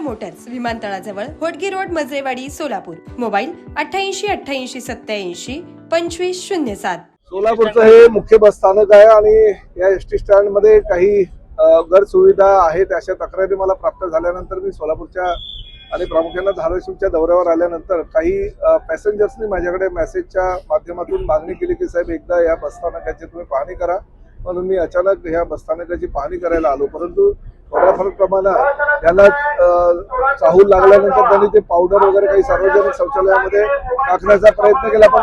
Motors विमानतळाजवळ Hotgi road Majrewadi Solapur. Mobile अठ्ठ्याऐंशी अठ्ठ्याऐंशी सत्याऐंशी पंचवीस शून्य सात. सोलापूरचं हे मुख्य बस स्थानक आहे आणि या एस टी स्टँडमध्ये काही अ, गैरसुविधा आहेत. अशा तक्रारी मला प्राप्त झाल्यानंतर मी सोलापूरच्या आणि प्रामुख्यानं धाराशिवच्या दौऱ्यावर आल्यानंतर काही पॅसेंजर्सनी माझ्याकडे मेसेजच्या माध्यमातून मागणी केली की साहेब एकदा या बसस्थानकाची तुम्ही पाहणी करा. म्हणून मी अचानक ह्या बसस्थानकाची पाहणी करायला आलो. परंतु थोडाफार प्रमाणात त्यांना चाहूल लागल्यानंतर त्यांनी ते पावडर वगैरे काही सार्वजनिक शौचालयामध्ये टाकण्याचा प्रयत्न केला. पण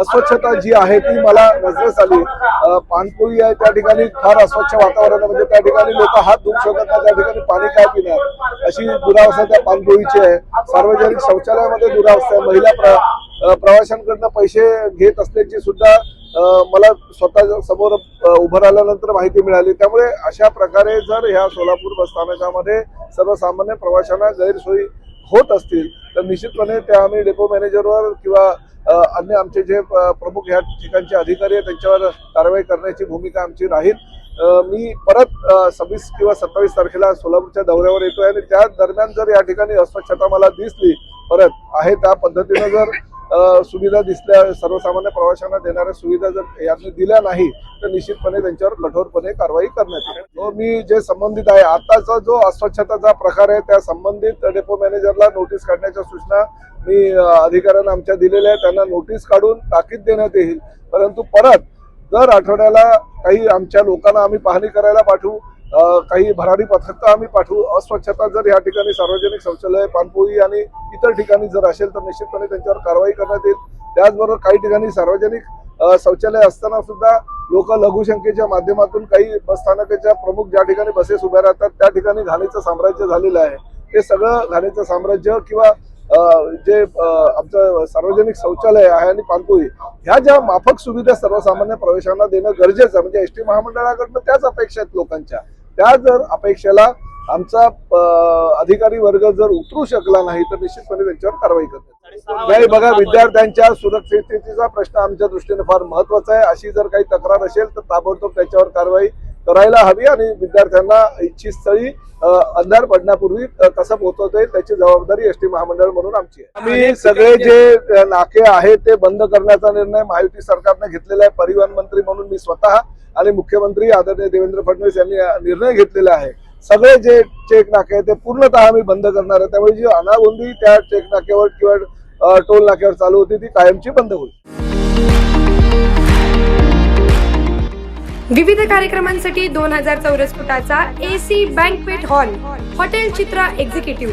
अस्वच्छता जी आहे ती मला नजरेस आली. पाणपोळी पानपोळी आहे त्या ठिकाणी फार अस्वच्छ वातावरण म्हणजे त्या ठिकाणी लोक हात धुवू शकत नाही त्या ठिकाणी पाणी काय पिणार? अशी दुरावस्था त्या पानपोळीची आहे. सार्वजनिक शौचालयामध्ये दुरावस्था आहे. महिला प्र प्रवाशांकडनं पैसे घेत असल्याची सुद्धा मला स्वतः समोर उभं राहिल्यानंतर माहिती मिळाली. त्यामुळे अशा प्रकारे जर ह्या सोलापूर बस स्थानकामध्ये सर्वसामान्य प्रवाशांना गैरसोयी होत असतील तर निश्चितपणे त्या आम्ही डेपो मॅनेजरवर किंवा अन्य आमचे जे प्रमुख ह्या ठिकाणचे अधिकारी आहेत त्यांच्यावर कारवाई करण्याची भूमिका आमची राहील. मी परत सव्वीस किंवा सत्तावीस तारखेला सोलापूरच्या दौऱ्यावर येतोय आणि त्या दरम्यान जर या ठिकाणी अस्वच्छता मला दिसली परत आहे त्या पद्धतीनं जर सुविधा दिसल्या सर्वसामान्य प्रवाशांना देणाऱ्या सुविधा जर यांनी दिल्या नाही तर निश्चितपणे त्यांच्यावर कठोरपणे कारवाई करण्यात येईल. मी जे संबंधित आहे आताचा जो अस्वच्छताचा प्रकार आहे त्या संबंधित डेपो मॅनेजरला नोटीस काढण्याच्या सूचना मी अधिकाऱ्यांना आमच्या दिलेल्या आहेत. त्यांना नोटीस काढून ताकीद देण्यात येईल. परंतु परत दर आठवड्याला काही आमच्या लोकांना आम्ही पाहणी करायला पाठवू. काही भरारी पथकं आम्ही पाठवू. अस्वच्छता जर या ठिकाणी सार्वजनिक शौचालय पाणपोई आणि इतर ठिकाणी जर असेल तर निश्चितपणे त्यांच्यावर कारवाई करण्यात येईल. त्याचबरोबर काही ठिकाणी सार्वजनिक शौचालय असताना सुद्धा लोक लघुशंकेच्या माध्यमातून काही बस स्थानकाच्या प्रमुख ज्या ठिकाणी बसेस उभ्या राहतात त्या ठिकाणी घाणीचं साम्राज्य झालेलं आहे. ते सगळं घाणीचं साम्राज्य किंवा जे आमचं सार्वजनिक शौचालय आहे आणि पाणपोई ह्या ज्या माफक सुविधा सर्वसामान्य प्रवेशांना देणं गरजेचं आहे म्हणजे एस टी महामंडळाकडनं त्याच अपेक्षा आहेत लोकांच्या. त्या जर अपेक्षेला आमचा अधिकारी वर्ग जर उतरू शकला नाही तर निश्चितपणे त्यांच्यावर कारवाई करतात नाही बघा विद्यार्थ्यांच्या सुरक्षिततेचा प्रश्न आमच्या दृष्टीने फार महत्त्वाचा आहे. अशी जर काही तक्रार असेल तर ताबडतोब त्याच्यावर कारवाई करायला हवी आणि विद्यार्थ्यांना इच्छित स्थळी अंधार पडण्यापूर्वी कसं पोहोचवता येईल त्याची जबाबदारी एस टी महामंडळ म्हणून आमची आहे. आम्ही सगळे जे नाके आहेत ते बंद करण्याचा निर्णय महायुती सरकारने घेतलेला आहे. परिवहन मंत्री म्हणून मी स्वतः आणि मुख्यमंत्री आदरणीय देवेंद्र फडणवीस यांनी निर्णय घेतलेला आहे. सगळे जे चेक नाके आहेत ते पूर्णतः आम्ही बंद करणार आहे. त्यामुळे जी अनागोंदी त्या चेक नाक्यावर किंवा टोल नाक्यावर चालू होती ती कायमची बंद होईल. विविध कार्यक्रमांसाठी दोन हजार चौरस फुटाचा A C banquet hall hotel Chitra executive.